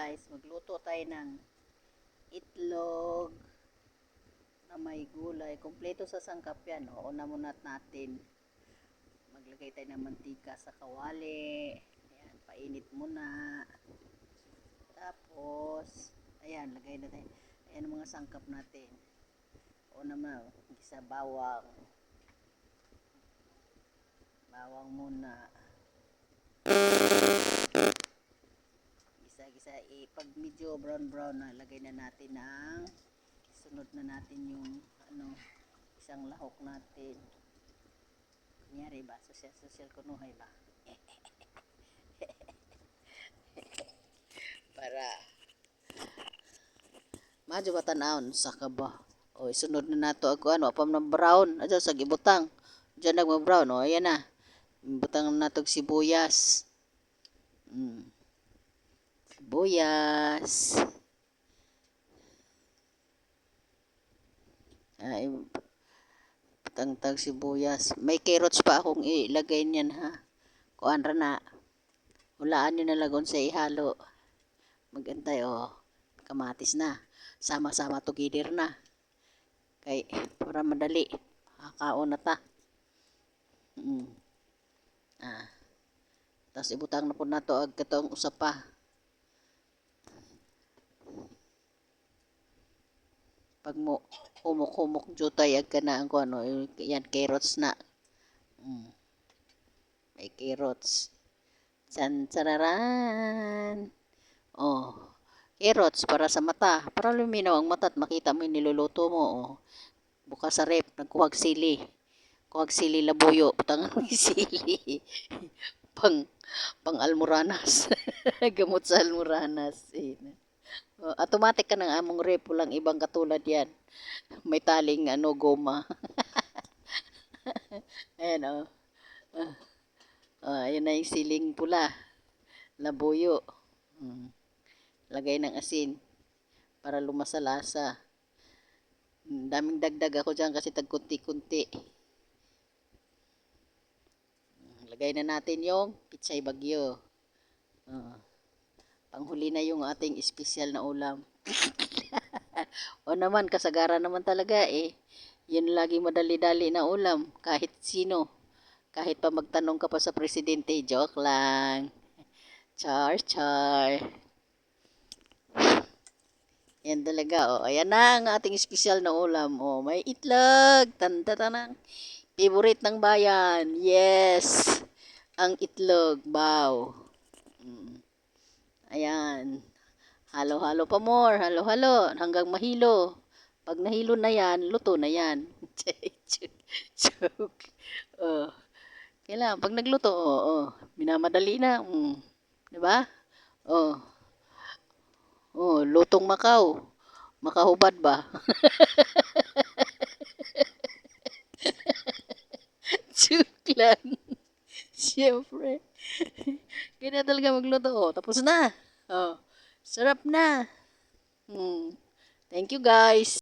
guys, magluto tayo ng itlog na may gulay. Kompleto sa sangkap yan. O, una muna natin. Maglagay tayo ng mantika sa kawali. Ayan, painit muna. Tapos, ayan, lagay na tayo. Ayan mga sangkap natin. Una muna, gisa bawang. Bawang muna. Pag medyo brown-brown na, lagay na natin ng sunod na natin yung ano, isang lahok natin. Kunyari ba? Social, social kunuhay ba? Para Madyo ba tanawon sa kaba? O isunod na nato ako ano, apam na brown. Adyo sa gibutang. Diyan nagma brown o ayan na. Butang na natog sibuyas. Mm. Sibuyas. Ay, tangtag sibuyas. May carrots pa akong ilagay niyan ha. Kuan ra na. Hulaan nyo na lagon sa ihalo. Magantay oh. Kamatis na. Sama-sama together na. Kay para madali. Kakaon na ta. Mm. Ah. Tapos ibutang na po na to ag katong usapa. Pag mo humok-humok jutay ag kana ang ano, yan carrots na. Mm. May carrots. San sararan. Oh. Carrots para sa mata. Para luminaw ang mata at makita mo yung niluluto mo. Oh. Bukas sa rep, nagkuhag sili. Kuhag sili labuyo. Yung sili. pang pang almoranas. Gamot sa almoranas. Eh. Oh, automatic ka ng among rep. Walang ibang katulad yan. May taling ano, goma. Ayan o. Oh. Uh, uh, ayun na yung siling pula. Labuyo. Hmm. Lagay ng asin para lumasalasa. Hmm, daming dagdag ako dyan kasi tagkunti-kunti. Hmm, lagay na natin yung pitsay bagyo. Uh, panghuli na yung ating espesyal na ulam. o naman, kasagara naman talaga eh. Yun lagi madali-dali na ulam. Kahit sino. Kahit pa magtanong ka pa sa presidente. Joke lang. Char, char. Yan talaga, oh. Ayan na ang ating espesyal na ulam. Oh, may itlog. Tanda tanang. Favorite ng bayan. Yes. Ang itlog. Wow. Mm. Ayan. Halo-halo pa more. Halo-halo. Hanggang mahilo. Pag nahilo na yan, luto na yan. Joke. Oh. Kailangan, pag nagluto, oh, oh. Minamadali na. Mm. Diba? Oh. Oh, lutong Macau. Makahubad ba? Joke lang. Siyempre. Ganyan talaga magluto. Oh, tapos na. Oh, sarap na. Hmm. Thank you guys.